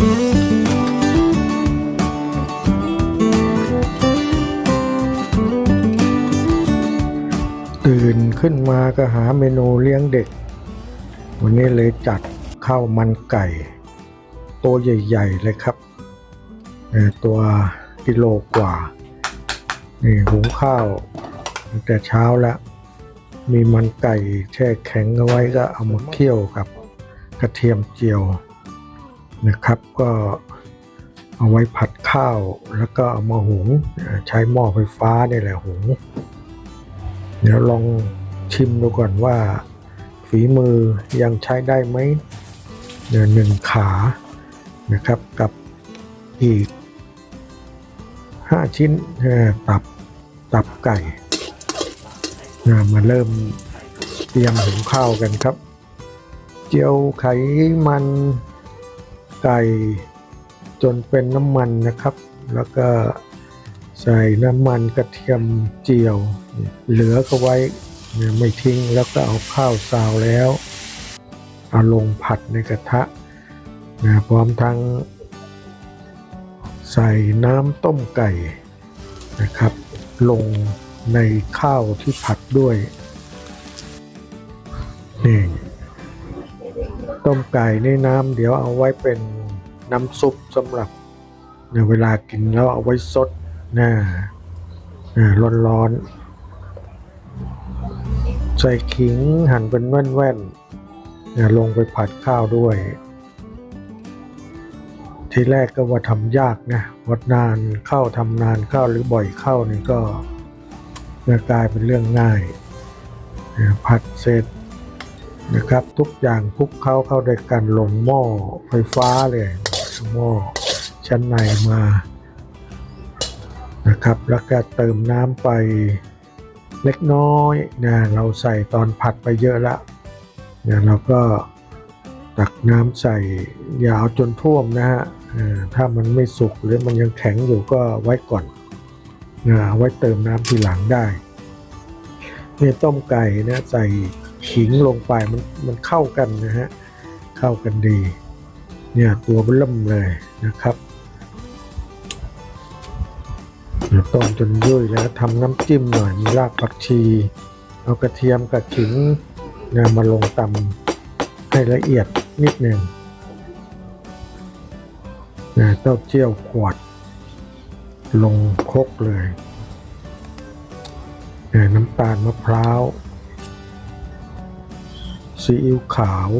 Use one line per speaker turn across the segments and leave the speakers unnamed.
ตื่นขึ้นมาก็หาเมนูเลี้ยงเด็ก วันนี้เลยจัดข้าวมันไก่ตัวใหญ่ ๆ เลยครับ ตัวกิโลกว่า นี่หุงข้าวตั้งแต่เช้าแล้ว มีมันไก่แช่แข็งเอาไว้ก็เอามาเคี่ยวกับกระเทียมเจียว นะครับ ก็เอาไว้ผัดข้าวแล้วก็เอามาหุงใช้หม้อไฟฟ้านี่แหละหุง เดี๋ยวลองชิมดูก่อนว่า ฝีมือยังใช้ได้ไหมเดี๋ยวหนึ่งขานะครับกับอีกห้าชิ้นตับตับไก่มาเริ่มเตรียมหุงข้าวกันครับ เจียวไขมัน ไก่จนเป็นน้ำมันนะครับ แล้วก็ใส่น้ำมันกระเทียมเจียว เหลือก็ไว้ไม่ทิ้งแล้วก็เอาข้าวซาวแล้ว เอาลงผัดในกระทะนะพร้อมทั้งใส่น้ำต้มไก่นะครับ ลงในข้าวที่ผัดด้วยนี่ ต้มไก่ในน้ำเดี๋ยวเอาไว้เป็นน้ำซุปสำหรับในเวลากินแล้วเอาไว้ซดนะร้อนร้อนๆใส่ขิงหั่นเป็นแว่นๆเนี่ยลงไปผัดข้าวด้วย ทีแรกก็ว่าทำยากนะวัดนานเข้าทำนานเข้าหรือบ่อยเข้านี่ก็กลายเป็นเรื่องง่ายเนี่ยผัดเสร็จ นะครับ ทุกอย่างคลุกเข้าเข้าด้วยกันลงหม้อไฟฟ้าเลยหม้อชั้นในมานะครับ แล้วก็เติมน้ำไปเล็กน้อยนะเราใส่ตอนผัดไปเยอะแล้วเนี่ยเราก็ตักน้ำใส่ยาวจนท่วมนะฮะถ้ามันไม่สุกหรือมันยังแข็งอยู่ก็ไว้ก่อนนะเอาไว้เติมน้ำทีหลังได้เนี่ยต้มไก่นะใส่ ขิงลงไปมันมันเข้ากันนะฮะเข้ากันดี เนี่ยตัวมันเริ่มเลยนะครับต้มจนยุ่ยแล้วทำน้ำจิ้มหน่อยมีรากผักชี เอากระเทียมกับขิงนะมาลงตำให้ละเอียดนิดหนึ่งนะเต้าเจี้ยวขวด ลงคกเลยนะน้ำตาลมะพร้าว ซีอิ๊วขาว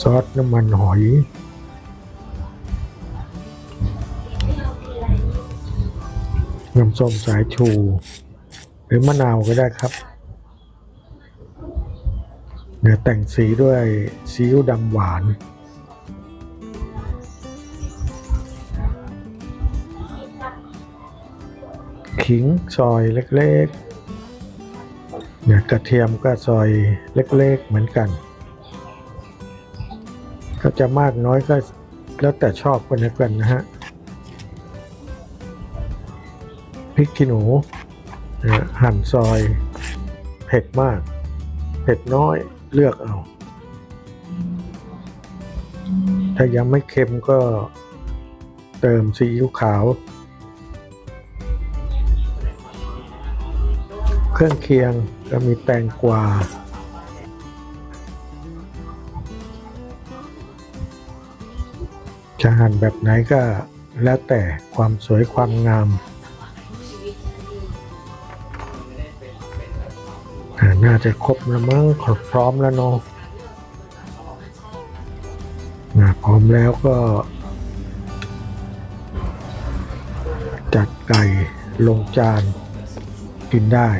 ซอสน้ำมันหอย น้ำส้มสายชู หรือมะนาวก็ได้ครับ เดี๋ยวแต่งสีด้วยซีอิ๊วดำหวาน ขิงซอยเล็กๆเนี่ยกระเทียมก็ซอยเล็กๆเหมือนกัน ก็จะมากน้อยก็แล้วแต่ชอบกันนะกันนะฮะพริกขี้หนูนหั่นซอยเผ็ดมาก เผ็ดน้อยเลือกเอา ถ้ายังไม่เค็มก็เติมซีอิ๊วขาว เครื่องเคียงก็มีแตงกวาจะหั่นแบบไหนก็แล้วแต่ความสวยความงามน่าจะครบแล้วมั้งขอพร้อมแล้วเนาะนะพร้อมแล้วก็ จัดไก่ลงจานกินได้